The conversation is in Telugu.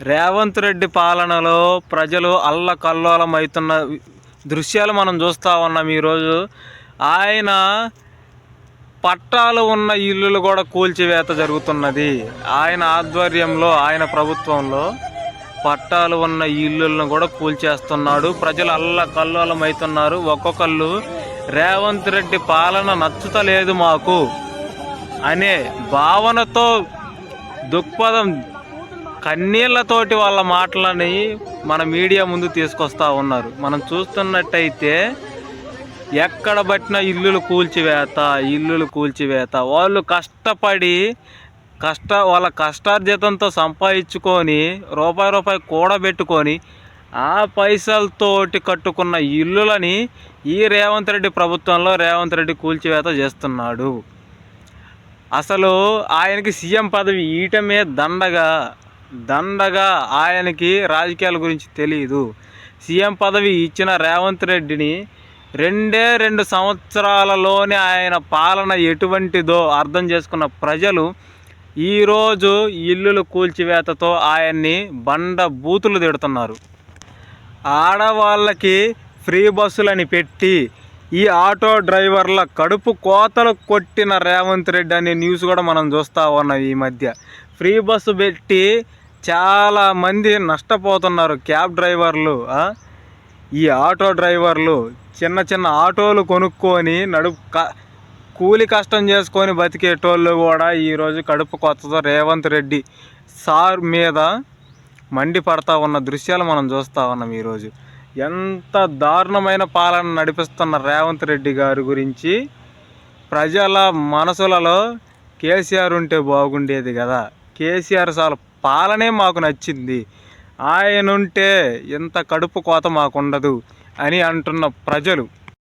రేవంత్ రెడ్డి పాలనలో ప్రజలు అల్లకల్లోలమవుతున్న దృశ్యాలు మనం చూస్తూ ఉన్నాం ఈరోజు. ఆయన పట్టాలు ఉన్న ఇల్లులు కూడా కూల్చివేత జరుగుతున్నది. ఆయన ఆధ్వర్యంలో ఆయన ప్రభుత్వంలో పట్టాలు ఉన్న ఇల్లులను కూడా కూల్చేస్తున్నాడు. ప్రజలు అల్ల కల్లోలం అవుతున్నారు ఒక్కొక్కళ్ళు రేవంత్ రెడ్డి పాలన నచ్చుతలేదు మాకు అనే భావనతో దృక్పథం కన్నీళ్ళతోటి వాళ్ళ మాటలని మన మీడియా ముందు తీసుకొస్తా ఉన్నారు. మనం చూస్తున్నట్టయితే ఎక్కడ పట్టిన ఇల్లులు కూల్చివేత ఇల్లులు కూల్చివేత. వాళ్ళు కష్టపడి కష్ట వాళ్ళ కష్టార్జితంతో సంపాదించుకొని రూపాయి రూపాయి కూడబెట్టుకొని ఆ పైసలతోటి కట్టుకున్న ఇల్లులని ఈ రేవంత్ రెడ్డి ప్రభుత్వంలో రేవంత్ రెడ్డి కూల్చివేత చేస్తున్నాడు. అసలు ఆయనకి సీఎం పదవి ఈయటమే దండగా దండగా ఆయనకి రాజకీయాల గురించి తెలియదు సీఎం పదవి ఇచ్చిన రేవంత్ రెడ్డిని రెండే రెండు సంవత్సరాలలోనే ఆయన పాలన ఎటువంటిదో అర్థం చేసుకున్న ప్రజలు ఈరోజు ఇల్లులు కూల్చివేతతో ఆయన్ని బండ బూతులు తిడుతున్నారు. ఆడవాళ్ళకి ఫ్రీ బస్సులని పెట్టి ఈ ఆటో డ్రైవర్ల కడుపు కోతలు కొట్టిన రేవంత్ రెడ్డి అనే న్యూస్ కూడా మనం చూస్తూ ఉన్నాం ఈ మధ్య. ఫ్రీ బస్సు పెట్టి చాలా మంది నష్టపోతున్నారు క్యాబ్ డ్రైవర్లు ఈ ఆటో డ్రైవర్లు చిన్న చిన్న ఆటోలు కొనుక్కొని నడుపు కూలి కష్టం చేసుకొని బతికేటోళ్ళు కూడా ఈరోజు కడుపు కొత్తతో రేవంత్ రెడ్డి సార్ మీద మండిపడతా ఉన్న దృశ్యాలు మనం చూస్తూ ఉన్నాం ఈరోజు ఎంత దారుణమైన పాలన నడిపిస్తున్న రేవంత్ రెడ్డి గారి గురించి ప్రజల మనసులలో కేసీఆర్ ఉంటే బాగుండేది కదా. కేసీఆర్ చాలా పాలనే మాకు నచ్చింది. ఆయనుంటే ఇంత కడుపు కోత మాకుండదు అని అంటున్న ప్రజలు.